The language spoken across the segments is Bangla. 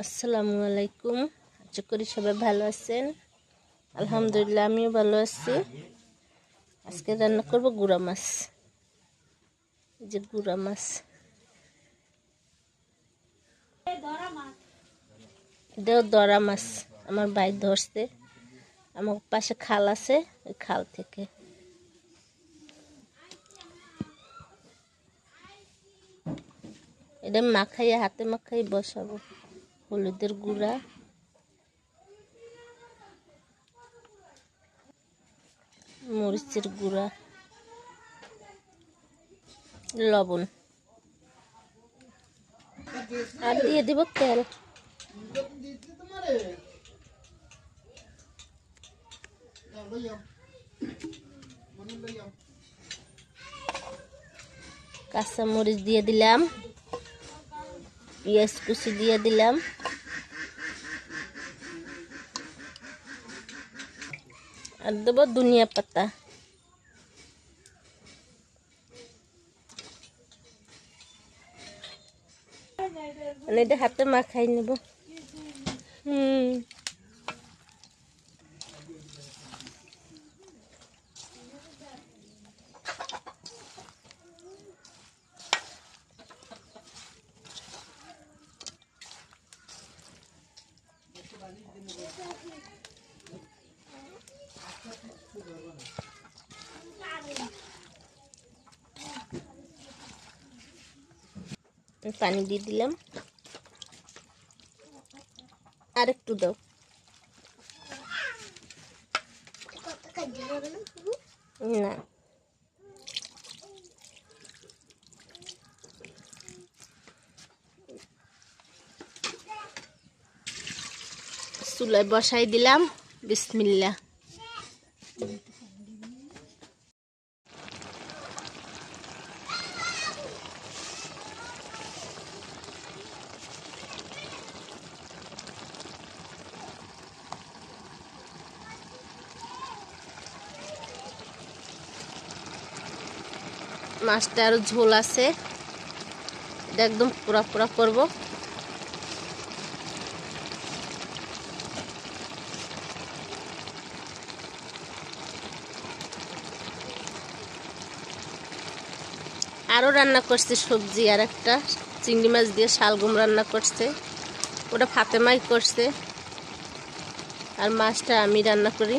আসসালামু আলাইকুম। আশা করি সবাই ভালো আছেন। আলহামদুলিল্লাহ, আমিও ভালো আছি। আজকে রান্না করব গুড়া মাছ। এই যে গুড়া মাছ। এটাও দরা মাছ। আমার ভাই ধরছে। আমার পাশে খাল আছে, ওই খাল থেকে। এটা মাখাইয়ে, হাতে মাখাই বসাবো। হলুদের গুঁড়া। মরিচের গুঁড়া। লবণ। আর দিয়ে দিব তেল। কাঁচা মরিচ দিয়ে দিলাম। পেঁয়াজ কুচি দিয়ে দিলাম। আর দেবো ধনিয়া পাতা। মানে এটা হাতে মাখাই নেব। হুম। পানি দিয়ে দিলাম। আর একটু দাও। না। চুলায় বসাই দিলাম। বিসমিল্লা মাছটা আরও ঝোল আছে। এটা একদম পুরা পুরা করব। আরও রান্না করছে সবজি, আর একটা চিংড়ি মাছ দিয়ে শালগুম রান্না করছে। ওটা ফাতেমাই করছে। আর মাছটা আমি রান্না করি।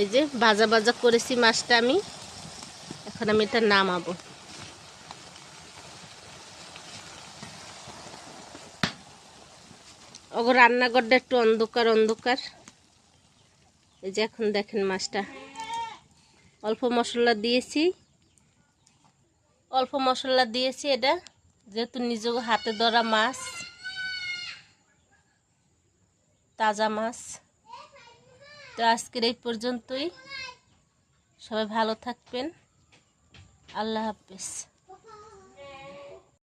এই যে ভাজা ভাজা করেছি মাছটা আমি। এখন আমি এটা নামাবো। ওগো রান্নাঘরটা একটু অন্ধকার অন্ধকার। এই যে এখন দেখেন মাছটা। অল্প মশলা দিয়েছি। অল্প মশলা দিয়েছি এটা, যেহেতু নিজেও হাতে ধরা মাছ, তাজা মাছ। তো আজকের এই পর্যন্তই। সবাই ভালো থাকবেন। আল্লাহ হাফেজ।